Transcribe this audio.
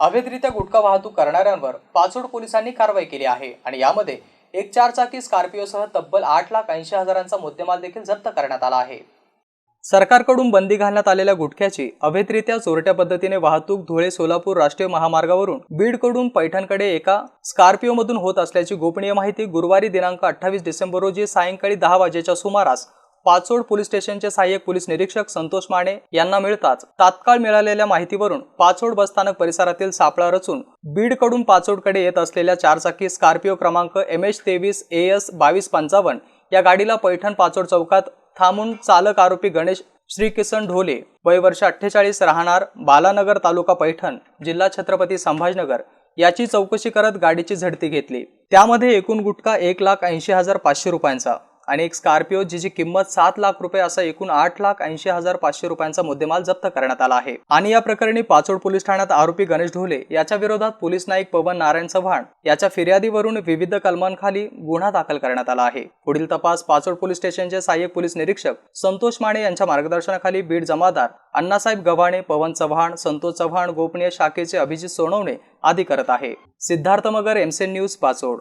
अवैधरित्या गुटखा वाहतूक करणाऱ्यांवर पाचोड पोलिसांनी कारवाई केली आहे आणि यामध्ये एक चारचाकी स्कॉर्पिओसह तब्बल आठ लाख ऐंशी हजारांचा मुद्देमाल देखील जप्त करण्यात आला आहे. सरकारकडून बंदी घालण्यात आलेल्या गुटख्याची अवैधरित्या चोरट्या पद्धतीने वाहतूक धुळे सोलापूर राष्ट्रीय महामार्गावरून बीडकडून पैठणकडे एका स्कॉर्पिओमधून होत असल्याची गोपनीय माहिती गुरुवारी दिनांक अठ्ठावीस डिसेंबर रोजी सायंकाळी दहा वाजेच्या सुमारास पाचोड पोलीस स्टेशनचे सहाय्यक पोलीस निरीक्षक संतोष माने यांना मिळताच तात्काळ मिळालेल्या माहितीवरून पाचोड बसस्थानक परिसरातील सापळा रचून बीडकडून पाचोडकडे येत असलेल्या चारचाकी स्कॉर्पिओ क्रमांक एम एच तेवीस ए एस बावीस पंचावन्न या गाडीला पैठण पाचोड चौकात थांबून चालक आरोपी गणेश श्रीकिसन ढोले वय वर्ष अठ्ठेचाळीस राहणार बालानगर तालुका पैठण जिल्हा छत्रपती संभाजनगर याची चौकशी करत गाडीची झडती घेतली. त्यामध्ये एकूण गुटखा एक लाख ऐंशी हजार पाचशे रुपयांचा. आणि एक स्कॉर्पिओ जिची किंमत सात लाख रुपये असा एकूण आठ लाख ऐंशी हजार पाचशे रुपयांचा मुद्देमाल जप्त करण्यात आला आहे. आणि या प्रकरणी पाचोड पोलीस ठाण्यात आरोपी गणेश ढोले याच्या विरोधात पोलीस नाईक पवन नारायण चव्हाण याच्या फिर्यादीवरून विविध कलमांखाली गुन्हा दाखल करण्यात आला आहे. पुढील तपास पाचोड पोलीस स्टेशनचे सहाय्यक पोलीस निरीक्षक संतोष माने यांच्या मार्गदर्शनाखाली बीड जमादार अण्णासाहेब गव्हाणे पवन चव्हाण संतोष चव्हाण गोपनीय शाखेचे अभिजित सोनवणे आदी करत आहे. Siddharth Magar MCN news Pachod.